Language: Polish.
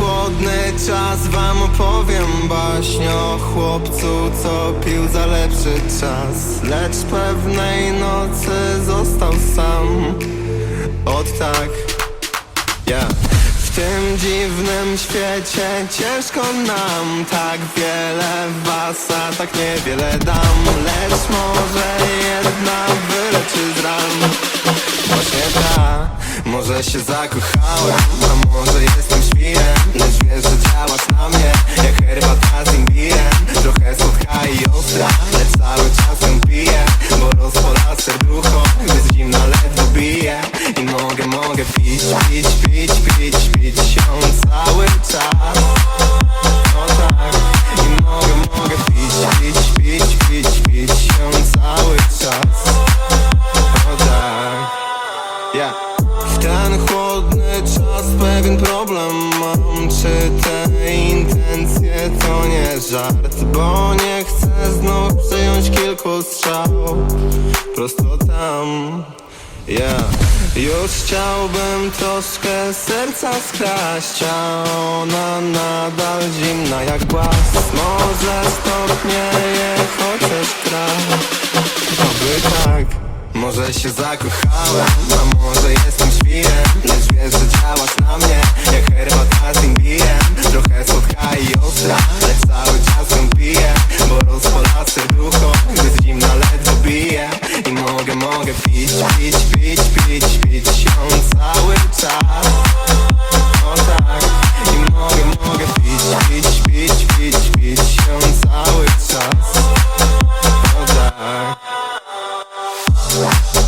chłodny czas wam opowiem baśń o chłopcu, co pił za lepszy czas. Lecz pewnej nocy został sam. Od tak, ja. W tym dziwnym świecie ciężko nam. Tak wiele was, a tak niewiele dam. Lecz może jedna wyleczy z ran. Właśnie ta, może się zakochałem A może jestem działasz na mnie Jak herbata z imbirem Trochę słodka i ostra Lecz cały czas ją piję Bo rozpola serducho Gdy zimna ledwo bije. I mogę, mogę pić, pić, pić, pić, pić ją cały czas. No tak I mogę, mogę pić, pić, pić, pić, pić ją cały czas. No tak. W ten chłodny czas pewien problem mam. Czy te intencje to nie żart Bo nie chcę znów przyjąć kilku strzał. Prosto tam ja Już chciałbym troszkę serca skraść A ona nadal zimna jak głaz Może stopnieje chociaż kraj Oby tak, może się zakochałem A może jestem świrem Lecz wiesz, Wow.